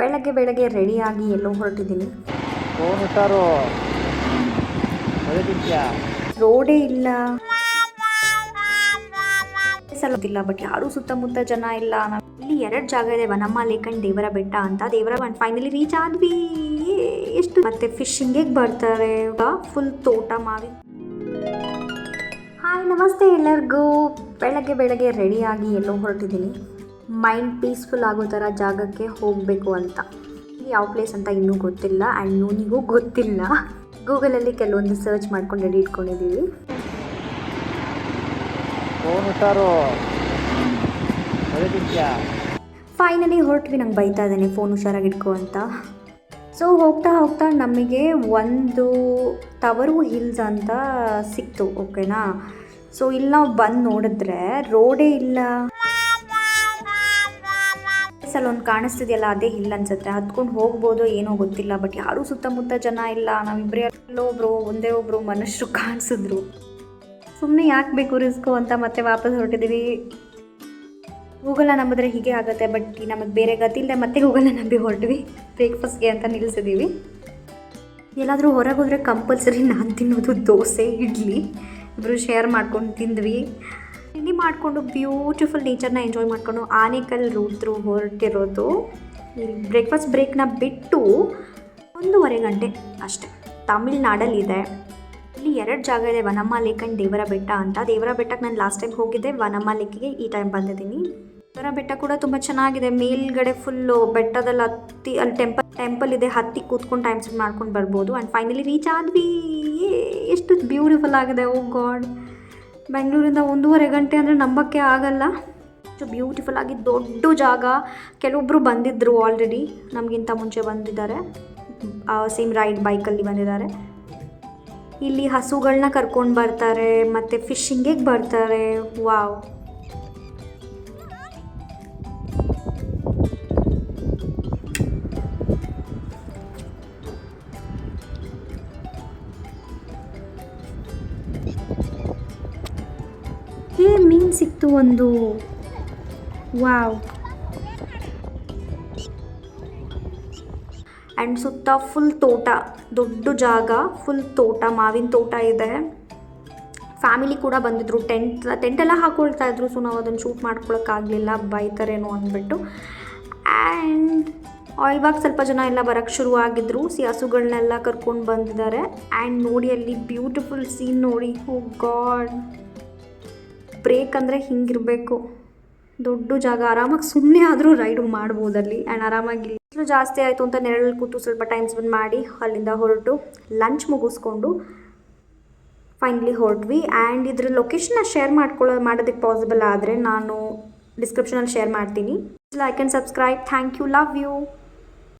ಬೆಳಗ್ಗೆ ಬೆಳಗ್ಗೆ ರೆಡಿಯಾಗಿ ಎಲ್ಲೋ ಹೊರಟಿದ್ದೀನಿ. ರೋಡೇ ಇಲ್ಲ. ಸಲೋದಿಲ್ಲ ಬಟ್ ಯಾರೂ ಸುತ್ತಮುತ್ತ ಜನ ಇಲ್ಲ. ಇಲ್ಲಿ ಎರಡು ಜಾಗ ಇದೆ ವನಮ್ಮ ಲೇಖನ್ ದೇವರ ಬೆಟ್ಟ ಅಂತ. ದೇವರ ಫೈನಲಿ ರೀಚ್ ಆದ್ವಿ. ಎಷ್ಟು ಮತ್ತೆ ಫಿಶಿಂಗಿಗೆ ಬರ್ತಾರೆ. ಫುಲ್ ತೋಟ ಮಾವಿ. ಹಾಯ್ ನಮಸ್ತೆ ಎಲ್ಲರಿಗೂ. ಬೆಳಗ್ಗೆ ಬೆಳಗ್ಗೆ ರೆಡಿಯಾಗಿ ಎಲ್ಲೋ ಹೊರಟಿದ್ದೀನಿ. ಮೈಂಡ್ ಪೀಸ್ಫುಲ್ ಆಗೋ ಥರ ಜಾಗಕ್ಕೆ ಹೋಗಬೇಕು ಅಂತ. ಯಾವ ಪ್ಲೇಸ್ ಅಂತ ಇನ್ನೂ ಗೊತ್ತಿಲ್ಲ ಆ್ಯಂಡ್ ನೋನಿಗೂ ಗೊತ್ತಿಲ್ಲ. ಗೂಗಲಲ್ಲಿ ಕೆಲವೊಂದು ಸರ್ಚ್ ಮಾಡ್ಕೊಂಡು ರೆಡಿ ಇಟ್ಕೊಂಡಿದ್ದೀವಿ. ಫೈನಲಿ ಹೊರಟ್ವಿ ನಂಗೆ ಬೈತಾ ಇದ್ದಾನೆ ಫೋನ್ ಹುಷಾರಾಗಿ ಇಟ್ಕೋ ಅಂತ. ಸೊ ಹೋಗ್ತಾ ಹೋಗ್ತಾ ನಮಗೆ ಒಂದು ಟವರು ಹಿಲ್ಸ್ ಅಂತ ಸಿಕ್ತು ಓಕೆನಾ ಸೊ ಇಲ್ಲಿ ನಾವು ಬಂದು ನೋಡಿದ್ರೆ ರೋಡೇ ಇಲ್ಲ. ಒಂದು ಕಾಣಿಸ್ತಿದೆಯಲ್ಲ, ಅದೇ ಹಿಲ್ ಅನ್ಸುತ್ತೆ. ಹತ್ಕೊಂಡು ಹೋಗ್ಬೋದು ಏನೋ ಗೊತ್ತಿಲ್ಲ ಬಟ್ ಯಾರೂ ಸುತ್ತಮುತ್ತ ಜನ ಇಲ್ಲ. ನಾವಿಬ್ಬರೇ ಎಲ್ಲೋ ಒಬ್ರು ಒಂದೇ ಒಬ್ರು ಮನುಷ್ಯರು ಕಾಣಿಸಿದ್ರು. ಸುಮ್ಮನೆ ಯಾಕೆ ಬೇಕು ರಿಸ್ಕು ಅಂತ ಮತ್ತೆ ವಾಪಸ್ ಹೊರಟಿದ್ದೀವಿ ಗೂಗಲ್ನ ನಂಬಿದ್ರೆ ಹೀಗೆ ಆಗುತ್ತೆ ಬಟ್ ನಮಗೆ ಬೇರೆ ಗತಿ ಇಲ್ಲದೆ ಮತ್ತೆ ಗೂಗಲ್ನ ನಂಬಿ ಹೊರಟ್ವಿ. ಬ್ರೇಕ್ಫಾಸ್ಟ್ಗೆ ಅಂತ ನಿಲ್ಲಿಸಿದ್ದೀವಿ ಎಲ್ಲಾದರೂ ಹೊರಗೆ ಹೋದರೆ ಕಂಪಲ್ಸರಿ ನಾನು ತಿನ್ನೋದು ದೋಸೆ, ಇಡ್ಲಿ. ಇಬ್ಬರು ಶೇರ್ ಮಾಡ್ಕೊಂಡು ತಿಂದ್ವಿ. ತಿಂಡಿ ಮಾಡಿಕೊಂಡು ಬ್ಯೂಟಿಫುಲ್ ನೇಚರ್ನ ಎಂಜಾಯ್ ಮಾಡಿಕೊಂಡು ಆನೇಕಲ್ ರೂಟ್ ಹೊರಟಿರೋದು. ಬ್ರೇಕ್ಫಾಸ್ಟ್ ಬ್ರೇಕ್ನ ಬಿಟ್ಟು ಒಂದೂವರೆ ಗಂಟೆ ಅಷ್ಟೆ. ತಮಿಳ್ನಾಡಲ್ಲಿದೆ. ಇಲ್ಲಿ ಎರಡು ಜಾಗ ಇದೆ, ವನಮ್ಮ ಲೇಕ್ ಆ್ಯಂಡ್ ದೇವರ ಬೆಟ್ಟ ಅಂತ. ದೇವರ ಬೆಟ್ಟಕ್ಕೆ ನಾನು ಲಾಸ್ಟ್ ಟೈಮ್ ಹೋಗಿದ್ದೆ, ವನಮ್ಮ ಲೇಕಿಗೆ ಈ ಟೈಮ್ ಬಂದಿದ್ದೀನಿ. ದೇವರ ಬೆಟ್ಟ ಕೂಡ ತುಂಬ ಚೆನ್ನಾಗಿದೆ. ಮೇಲ್ಗಡೆ ಫುಲ್ಲು ಬೆಟ್ಟದಲ್ಲಿ ಹತ್ತಿ, ಅಲ್ಲಿ ಟೆಂಪಲ್ ಟೆಂಪಲ್ ಇದೆ, ಹತ್ತಿ ಕೂತ್ಕೊಂಡು ಟೈಮ್ ಸ್ಪೆಂಡ್ ಮಾಡ್ಕೊಂಡು ಬರ್ಬೋದು. ಆ್ಯಂಡ್ ಫೈನಲಿ ರೀಚ್ ಆದ್ವಿ. ಎಷ್ಟು ಬ್ಯೂಟಿಫುಲ್ ಆಗಿದೆ ಓ ಗಾಡ್ ಬೆಂಗಳೂರಿಂದ ಒಂದೂವರೆ ಗಂಟೆ ಅಂದರೆ ನಂಬಕ್ಕೆ ಆಗಲ್ಲ. ಅಷ್ಟು ಬ್ಯೂಟಿಫುಲ್ ಆಗಿ ದೊಡ್ಡ ಜಾಗ. ಕೆಲವೊಬ್ಬರು ಬಂದಿದ್ದರು ಆಲ್ರೆಡಿ ನಮಗಿಂತ ಮುಂಚೆ ಬಂದಿದ್ದಾರೆ. ಸೇಮ್ ರೈಡ್ ಬೈಕಲ್ಲಿ ಬಂದಿದ್ದಾರೆ. ಇಲ್ಲಿ ಹಸುಗಳನ್ನ ಕರ್ಕೊಂಡು ಬರ್ತಾರೆ, ಮತ್ತು ಫಿಶಿಂಗಿಗೆ ಬರ್ತಾರೆ. ವಾವ್ ಹೇ ಮೀನು ಸಿಕ್ತು ಒಂದು. ವಾವ್. ಆ್ಯಂಡ್ ಸುತ್ತ ಫುಲ್ ತೋಟ, ದೊಡ್ಡ ಜಾಗ ಫುಲ್ ತೋಟ, ಮಾವಿನ ತೋಟ ಇದೆ. ಫ್ಯಾಮಿಲಿ ಕೂಡ ಬಂದಿದ್ರು. ಟೆಂಟ್ ಟೆಂಟ್ ಎಲ್ಲ ಹಾಕೊಳ್ತಾ ಇದ್ರು. ಸೊ ನಾವು ಅದನ್ನು ಶೂಟ್ ಮಾಡ್ಕೊಳಕ್ಕಾಗಲಿಲ್ಲ ಬೈತಾರೇನೋ ಅಂದ್ಬಿಟ್ಟು. ಆ್ಯಂಡ್ ಇವಾಗ ಸ್ವಲ್ಪ ಜನ ಎಲ್ಲ ಬರೋಕ್ಕೆ ಶುರು ಆಗಿದ್ರು. ಸಿ ಹಸುಗಳನ್ನೆಲ್ಲ ಕರ್ಕೊಂಡು ಬಂದಿದ್ದಾರೆ. ಆ್ಯಂಡ್ ನೋಡಿ ಅಲ್ಲಿ ಬ್ಯೂಟಿಫುಲ್ ಸೀನ್ ನೋಡಿ. Oh ಓ ಗಾಡ್ ಬ್ರೇಕ್ ಅಂದರೆ ಹಿಂಗಿರಬೇಕು. ದೊಡ್ಡ ಜಾಗ, ಆರಾಮಾಗಿ ಸುಮ್ಮನೆ ಆದರೂ ರೈಡ್ ಮಾಡ್ಬೋದಲ್ಲಿ ಆ್ಯಂಡ್ ಆರಾಮಾಗಿ ಬಿಸಿಲು ಜಾಸ್ತಿ ಆಯಿತು ಅಂತ ನೆರಳಲ್ಲಿ ಕೂತು ಸ್ವಲ್ಪ ಟೈಮ್ ಸ್ಪೆಂಡ್ ಮಾಡಿ ಅಲ್ಲಿಂದ ಹೊರಟು ಲಂಚ್ ಮುಗಿಸ್ಕೊಂಡು ಫೈನಲಿ ಹೊರಟ್ವಿ. ಆ್ಯಂಡ್ ಇದ್ರ ಲೊಕೇಶನ್ನ ಶೇರ್ ಮಾಡ್ಕೊಳ್ಳೋ, ಮಾಡೋದಕ್ಕೆ ಪಾಸಿಬಲ್ ಆದರೆ ನಾನು ಡಿಸ್ಕ್ರಿಪ್ಷನಲ್ಲಿ ಶೇರ್ ಮಾಡ್ತೀನಿ. Like and subscribe thank you love you